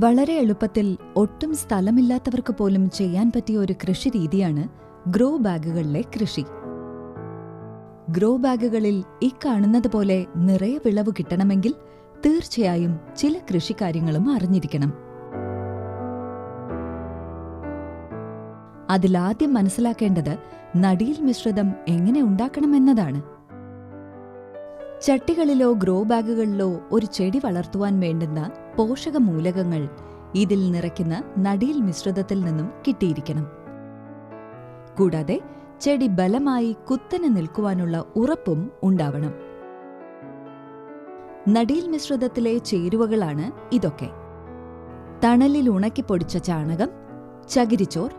വളരെ എളുപ്പത്തിൽ ഒട്ടും സ്ഥലമില്ലാത്തവർക്ക് പോലും ചെയ്യാൻ പറ്റിയ ഒരു കൃഷി രീതിയാണ് ഗ്രോ ബാഗുകളിലെ കൃഷി. ഗ്രോ ബാഗുകളിൽ ഈ കാണുന്നത് പോലെ നിറയെ വിളവ് കിട്ടണമെങ്കിൽ തീർച്ചയായും ചില കൃഷിക്കാര്യങ്ങളും അറിഞ്ഞിരിക്കണം. അതിലാദ്യം മനസ്സിലാക്കേണ്ടത് നടിയിൽ മിശ്രിതം എങ്ങനെ ഉണ്ടാക്കണമെന്നതാണ്. ചട്ടികളിലോ ഗ്രോ ബാഗുകളിലോ ഒരു ചെടി വളർത്തുവാൻ വേണ്ടുന്ന പോഷകമൂലകങ്ങൾ ഇതിൽ നിറയ്ക്കുന്ന നടീൽ മിശ്രിതത്തിൽ നിന്നും കിട്ടിയിരിക്കണം. കൂടാതെ ചെടി ബലമായി കുത്തനെ നിൽക്കുവാനുള്ള ഉറപ്പും ഉണ്ടാവണം. നടീൽ മിശ്രിതത്തിലെ ചേരുവകളാണ് ഇതൊക്കെ. തണലിൽ ഉണക്കിപ്പൊടിച്ച ചാണകം ചകിരിച്ചോർ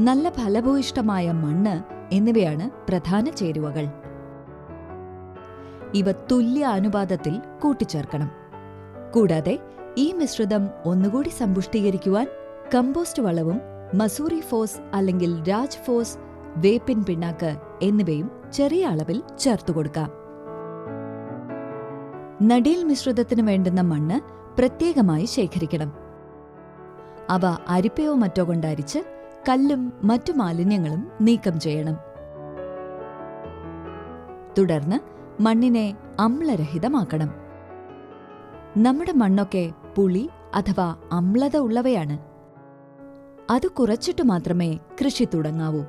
നല്ല ഫലഭൂയിഷ്ടമായ മണ്ണ് എന്നിവയാണ് പ്രധാന ചേരുവകൾ. ഇവ തുല്യ അനുപാതത്തിൽ കൂട്ടിച്ചേർക്കണം. കൂടാതെ ഈ മിശ്രിതം ഒന്നുകൂടി സമ്പുഷ്ടീകരിക്കുവാൻ കമ്പോസ്റ്റ് വളവും മസൂറി ഫോസ് അല്ലെങ്കിൽ രാജ് ഫോസ് വേപ്പിൻ പിണ്ണാക്ക് എന്നിവയും ചെറിയ അളവിൽ ചേർത്തു ചേർത്തുകൊടുക്കാം നടീൽ മിശ്രിതത്തിന് വേണ്ടുന്ന മണ്ണ് പ്രത്യേകമായി ശേഖരിക്കണം. അവ അരിപ്പയോ മറ്റോ കൊണ്ടരിച്ച് കല്ലും മറ്റു മാലിന്യങ്ങളും നീക്കം ചെയ്യണം. തുടർന്ന് മണ്ണിനെ അമ്ലരഹിതമാക്കണം. നമ്മുടെ മണ്ണൊക്കെ പുളി അഥവാ അമ്ലത ഉള്ളവയാണ്. അത് കുറച്ചിട്ട് മാത്രമേ കൃഷി തുടങ്ങാവൂ.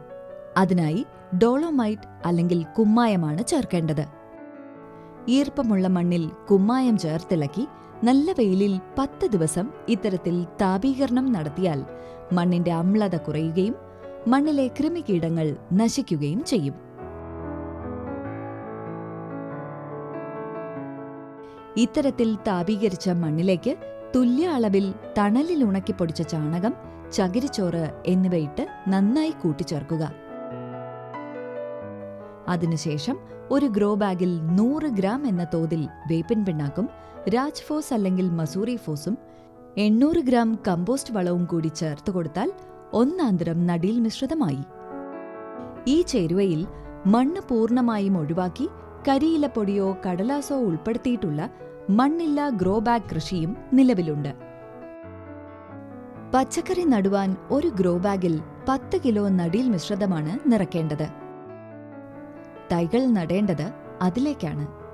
അതിനായി ഡോളോമൈറ്റ് അല്ലെങ്കിൽ കുമ്മായമാണ് ചേർക്കേണ്ടത്. ഈർപ്പമുള്ള മണ്ണിൽ കുമ്മായം ചേർത്തിളക്കി നല്ല വെയിലിൽ പത്ത് ദിവസം ഇത്തരത്തിൽ താപീകരണം നടത്തിയാൽ മണ്ണിന്റെ അമ്ലത കുറയുകയും മണ്ണിലെ കൃമികീടങ്ങൾ നശിക്കുകയും ചെയ്യും. ഇത്തരത്തിൽ താപീകരിച്ച മണ്ണിലേക്ക് തുല്യ അളവിൽ തണലിൽ ഉണക്കിപ്പൊടിച്ച ചാണകം ചകിരിച്ചോറ് എന്നിവയിട്ട് നന്നായി കൂട്ടിച്ചേർക്കുക. അതിനുശേഷം ഒരു ഗ്രോ ബാഗിൽ നൂറ് ഗ്രാം എന്ന തോതിൽ വേപ്പിൻ പിണ്ണാക്കും രാജ്ഫോസ് അല്ലെങ്കിൽ മസൂറി ഫോസും എണ്ണൂറ് ഗ്രാം കമ്പോസ്റ്റ് വളവും കൂടി ചേർത്ത് കൊടുത്താൽ ഒന്നാന്തരം നടിയിൽ മിശ്രിതമായി. ഈ ചേരുവയിൽ മണ്ണ് പൂർണമായും ഒഴിവാക്കി കരിയിലപ്പൊടിയോ കടലാസോ ഉൾപ്പെടുത്തിയിട്ടുള്ള മണ്ണില്ല ഗ്രോ ബാഗ് കൃഷിയും നിലവിലുണ്ട്. പച്ചക്കറി നടുവാൻ ഒരു ഗ്രോ ബാഗിൽ പത്ത് കിലോ നടീൽ മിശ്രിതമാണ് നിറക്കേണ്ടത്. തൈകൾ നടേണ്ടത് അതിലേക്കാണ്.